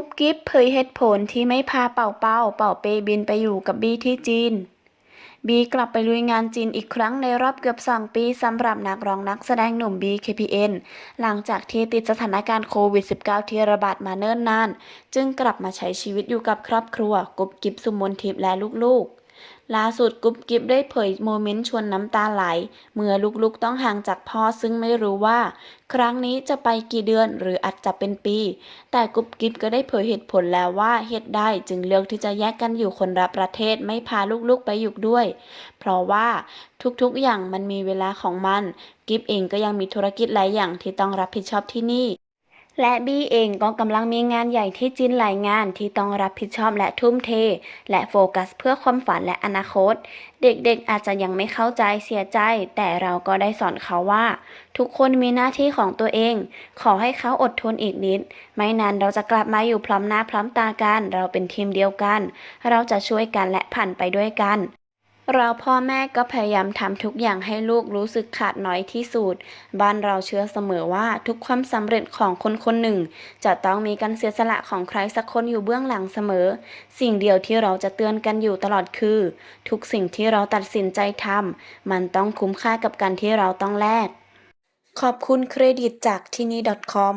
กุ๊บกิ๊บเผยเหตุผลที่ไม่พาเป่าเป่าเป่าเปบินไปอยู่กับบีที่จีน บีกลับไปลุยงานจีนอีกครั้งในรอบเกือบสองปีสำหรับนักร้องนักแสดงหนุ่ม BKPN หลังจากที่ติดสถานการณ์โควิด -19 ที่ระบาดมาเนิ่นนาน จึงกลับมาใช้ชีวิตอยู่กับครอบครัวกุ๊บกิ๊บสุมนทิพย์และลูกๆ ล่าสุดกุ๊บกิ๊บได้เผยโมเมนต์ชวนน้ำตาไหล เมื่อลูกๆต้องห่างจากพ่อซึ่งไม่รู้ว่า ครั้งนี้จะไปกี่เดือนหรืออาจจะเป็นปี แต่กุ๊บกิ๊บก็ได้เผยเหตุผลแล้วว่าเหตุใดจึงเลือกที่จะแยกกันอยู่คนละประเทศไม่พาลูกๆไปอยู่ด้วย เพราะว่าทุกๆอย่างมันมีเวลาของมัน กิฟเองก็ยังมีธุรกิจหลายอย่างที่ต้องรับผิดชอบที่นี่ และบี้เองก็กำลังมีงานใหญ่ที่จีนหลายงานที่ต้องรับผิดชอบและทุ่มเท และโฟกัสเพื่อความฝันและอนาคต เด็กๆอาจจะยังไม่เข้าใจเสียใจ แต่เราก็ได้สอนเขาว่า ทุกคนมีหน้าที่ของตัวเอง ขอให้เขาอดทนอีกนิด ไม่นานเราจะกลับมาอยู่พร้อมหน้าพร้อมตากัน เราเป็นทีมเดียวกัน เราจะช่วยกันและผ่านไปด้วยกัน เราพ่อแม่ก็พยายามทำทุกอย่างให้ลูกรู้สึกขาดน้อยที่สุด บ้านเราเชื่อเสมอว่าทุกความสำเร็จของคนคนหนึ่ง จะต้องมีการเสียสละของใครสักคนอยู่เบื้องหลังเสมอ สิ่งเดียวที่เราจะเตือนกันอยู่ตลอดคือ ทุกสิ่งที่เราตัดสินใจทำมันต้องคุ้มค่ากับการที่เราต้องแลกขอบคุณเครดิตจากที่นี่ .com